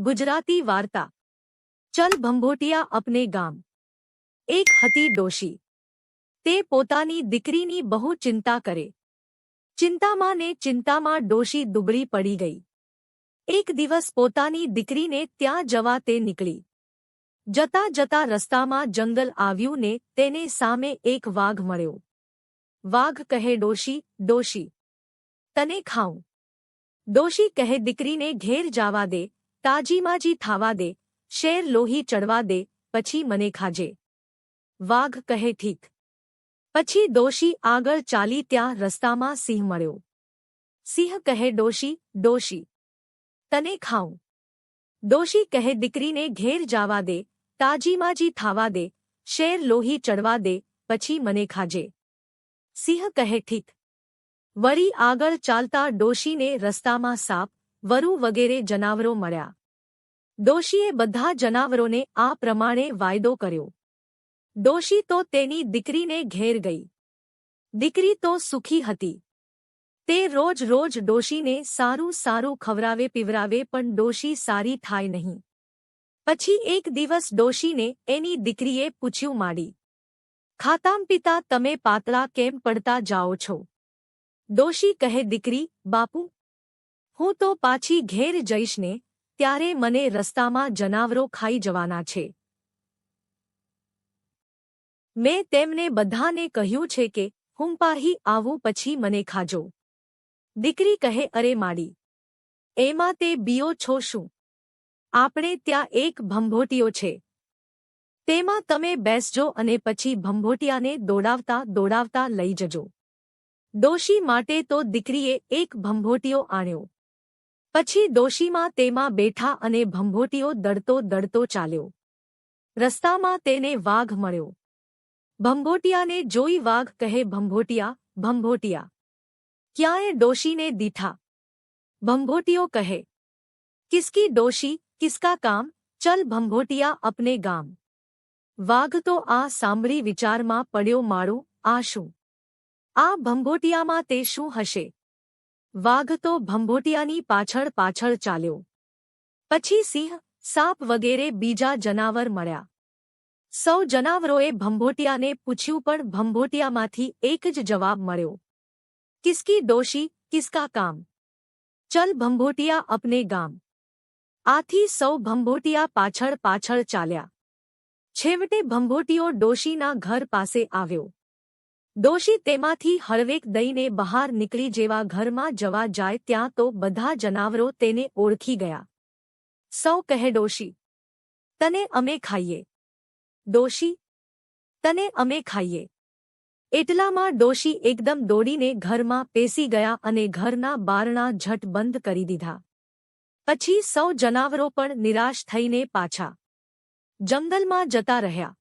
गुजराती वार्ता चल भंभोटिया अपने गाम एक हती डोशी ते पोतानी दिक्रीनी बहु चिंता करे चिंता चिंतामा ने चिंता चिंतामा डोशी दुबड़ी पड़ी गई एक दिवस पोता दिक्री ने त्या जवा ते निकली जता जता रस्तामा जंगल आव्यू ने तेने सामे एक वाघ मळ्यो वाघ कहे डोशी डोशी तने खाऊं दोषी कहे दिकरी ने घेर जावा दे તાજીમાજી થાવા દે શેર લોહી ચડવા દે પછી મને ખાજે વાઘ કહે ઠીક પછી દોશી આગળ ચાલી ત્યાં રસ્તામાં સિંહ મળ્યો સિંહ કહે ડોશી ડોશી તને ખાઉં દોશી કહે દીકરીને ઘેર જાવા દે તાજીમાજી થાવા દે શેર લોહી ચડવા દે પછી મને ખાજે સિંહ કહે ઠીક વળી આગળ ચાલતા ડોશીને રસ્તામાં સાપ વરુ વગેરે જનાવરો મળ્યા દોષીએ બધા જનાવરોને આ પ્રમાણે વાયદો કર્યો દોષી તો તેની દીકરીને ઘેર ગઈ દીકરી તો સુખી હતી તે રોજ રોજ દોષીને સારું સારું ખવરાવે પીવરાવે પણ દોષી સારી થાય નહીં પછી એક દિવસ દોષીને એની દીકરીએ પૂછ્યું માડી ખાતામ પિતા તમે પાતળા કેમ પડતા જાઓ છો દોષી કહે દીકરી બાપુ હું તો પાછી ઘેર જઈશ ને ત્યારે મને રસ્તામાં જનાવરો ખાઈ જવાના છે મેં તેમને બધાને કહ્યું છે કે હું પાહી આવું પછી મને ખાજો દીકરી કહે અરે માડી એમાં તે બીઓ છો શું આપણે ત્યાં એક ભંભોટીઓ છે તેમાં તમે બેસજો અને પછી ભંભોટિયાને દોડાવતા દોડાવતા લઈ જજો ડોશી માટે તો દીકરીએ એક ભંભોટીઓ આણ્યો પછી દોશી માં તે માં બેઠા અને ભંબોટીઓ ડડતો ડડતો ચાલ્યો રસ્તા માં તેને વાઘ મળ્યો ભંબોટિયા ને જોઈ વાઘ કહે ભંબોટિયા ભંબોટિયા ક્યાં એ દોશી ને દીઠા ભંબોટિયો કહે किसकी दोषी किसका काम चल ભંબોટિયા apne ગામ વાઘ તો આ સાંભરી વિચાર માં પડ્યો મારો આ શું આ ભંબોટિયા માં તે શું હશે વાઘ તો ભંભોટિયાની પાછળ પાછળ ચાલ્યો પછી સિંહ સાપ વગેરે બીજા જનાવર મળ્યા સૌ જનાવરોએ ભંભોટિયાને પૂછ્યું પણ ભંભોટિયામાંથી એક જ જવાબ મળ્યો किसकी दोषी किसका काम चल ભંભોટિયા apne ગામ આથી સૌ ભંભોટિયા પાછળ પાછળ ચાલ્યા છેવટે ભંભોટિયો દોશીના ઘર પાસે આવ્યો દોશી તેમાંથી હળવેક દઈને બહાર નીકળી જેવા ઘર માં જવા જાય ત્યાં તો બધા જનવરો તેને ઓળખી ગયા સૌ કહે દોશી તને અમે ખાઈએ દોશી તને અમે ખાઈએ એટલામાં દોશી એકદમ દોડીને ઘર માં પેસી ગયા અને ઘર ના બારણા ઝટ બંધ કરી દીધા અછી સૌ જનવરો પર નિરાશ થઈને પાછા જંગલ માં જતા રહ્યા